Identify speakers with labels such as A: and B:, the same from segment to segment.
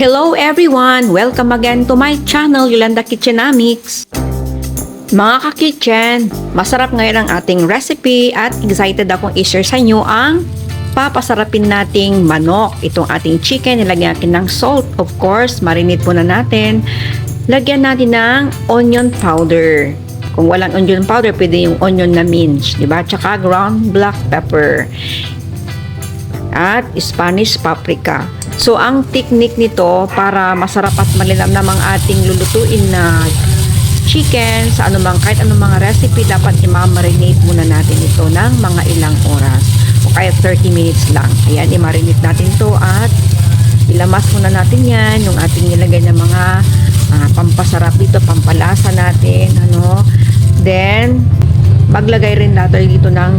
A: Hello everyone! Welcome again to my channel, Yolanda Kitchenamics. Mga ka-kitchen, masarap ngayon ang ating recipe at excited akong i-share sa inyo ang papasarapin nating manok. Itong ating chicken, nilagyan natin ng salt. Of course, marinate muna natin. Lagyan natin ng onion powder. Kung walang onion powder, pwede yung onion na mince, di ba? Tsaka ground black pepper at Spanish paprika. So, ang technique nito para masarap at malinamnam ang ating lulutuin na chicken sa anumang kahit anumang mga recipe dapat i-marinate muna natin ito ng mga ilang oras o kaya 30 minutes lang. Ayan, i-marinate natin to at ilamas muna natin yan yung ating nilagay na mga ah, pampasarap dito, pampalasa natin, ano. Then, maglagay rin natin dito ng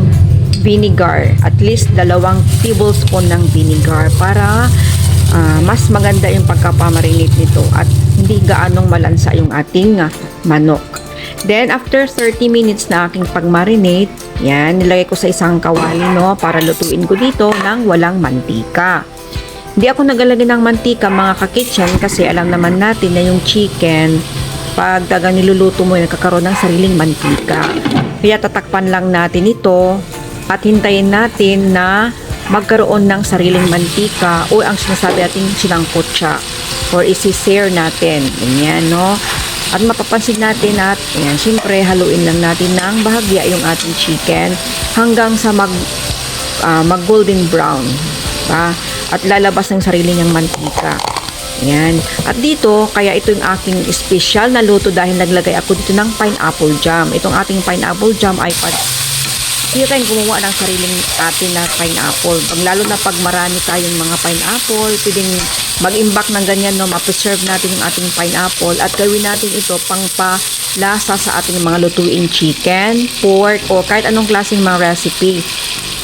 A: vinegar. At least dalawang tablespoon ng vinegar para ah, mas maganda yung pagkapamarinate nito at hindi gaanong malansa yung ating ah, manok. Then, after 30 minutes na aking pagmarinate, yan, nilagay ko sa isang kawali, no, para lutuin ko dito ng walang mantika. Hindi ako nagalagay ng mantika, mga ka-kitchen, kasi alam naman natin na yung chicken, pag taga niluluto mo, nagkakaroon ng sariling mantika. Kaya tatakpan lang natin ito at hintayin natin na magkaroon ng sariling mantika o ang sinasabi natin sinangkot siya or isi-sear natin. Ganyan, no? At mapapansin natin at, ayan, syempre, haluin lang natin ng bahagya yung ating chicken hanggang sa mag, ah, mag golden brown. Diba? At lalabas ng sarili niyang mantika. Ayan. At dito, kaya ito yung aking special na luto dahil naglagay ako dito ng pineapple jam. Itong ating pineapple jam ay hindi tayong gumawa ng sariling atin na pineapple. Pag, lalo na pag marami tayong mga pineapple, pwedeng mag-imbak ng ganyan, no? ma-preserve natin yung ating pineapple at gawin natin ito pang palasa sa ating mga lutuin chicken, pork, o kahit anong klaseng mga recipe.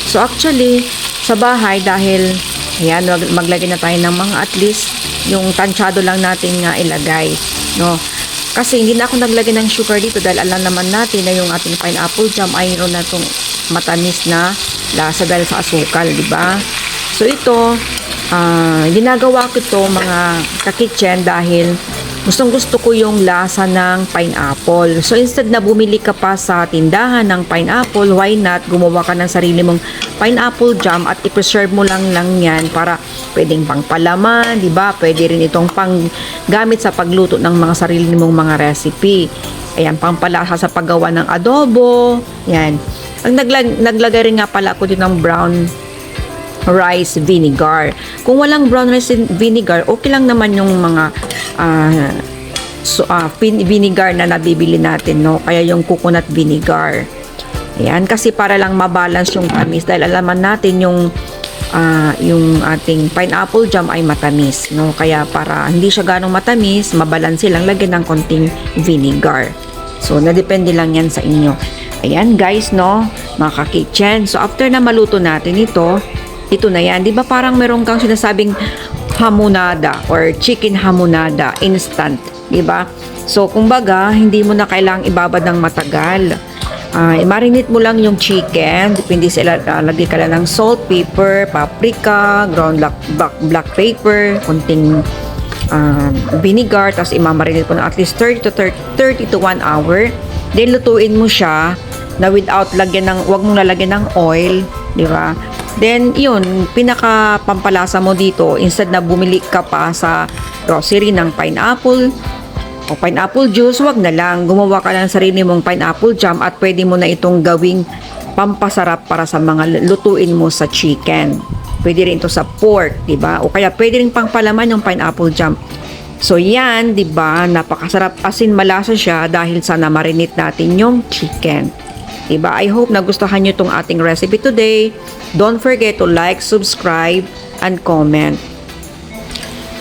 A: So actually, sa bahay dahil ayan, mag- maglagay na tayo ng mga at least yung tansyado lang natin nga ilagay, no? Kasi hindi na ako naglagay ng sugar dito dahil alam naman natin na yung ating pineapple jam ay mayroon na itong matamis na lasa dahil sa asukal, di ba? So ito, ah, ginagawa ko ito mga ka-kitchen dahil gustong gusto ko yung lasa ng pineapple. So instead na bumili ka pa sa tindahan ng pineapple, why not gumawa ka ng sarili mong pineapple jam at i-preserve mo lang lang yan para pwedeng pang palaman, di ba? Pwede rin itong pang gamit sa pagluto ng mga sarili mong mga recipe. Ayan, pampalasa sa paggawa ng adobo. Yan. Ang naglag naglagay rin nga pala ako din ng brown rice vinegar. Kung walang brown rice vinegar, okay lang naman yung mga ah, so, vin- vinegar na nabibili natin, no? Kaya yung coconut vinegar. Ayan, kasi para lang mabalance yung tamis dahil alaman natin yung ah, yung ating pineapple jam ay matamis, no? Kaya para hindi siya ganong matamis, mabalanse lang lagyan ng konting vinegar. So, nadepende lang yan sa inyo. Ayan, guys, no? Mga ka-kitchen. So, after na maluto natin ito, ito na yan. Di ba parang meron kang sinasabing hamonada or chicken hamonada instant, di ba? So, kumbaga, hindi mo na kailangang ibabad ng matagal. Ah, marinate mo lang yung chicken. Depende sa ila- ah, lagay ka lang ng salt, pepper, paprika, ground black, black, black pepper, kunting ah, vinegar, tapos imamarinate mo na at least 30 to 30, 30 to 1 hour. Then, lutuin mo siya na without lagyan ng, wag mong lalagyan ng oil, di ba? Then, yun, pinaka pampalasa mo dito, instead na bumili ka pa sa grocery ng pineapple, o pineapple juice, wag na lang. Gumawa ka ng sarili mong pineapple jam at pwede mo na itong gawing pampasarap para sa mga lutuin mo sa chicken. Pwede rin ito sa pork, 'di ba? O kaya pwede rin pang palaman yung pineapple jam. So yan, 'di ba? Napakasarap asin malasa siya dahil sa na-marinate natin yung chicken. 'Di ba? I hope nagustuhan niyo tong ating recipe today. Don't forget to like, subscribe, and comment.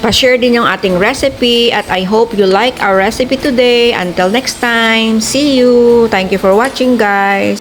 A: Pa-share din yung ating recipe at I hope you like our recipe today. Until next time, see you! Thank you for watching guys!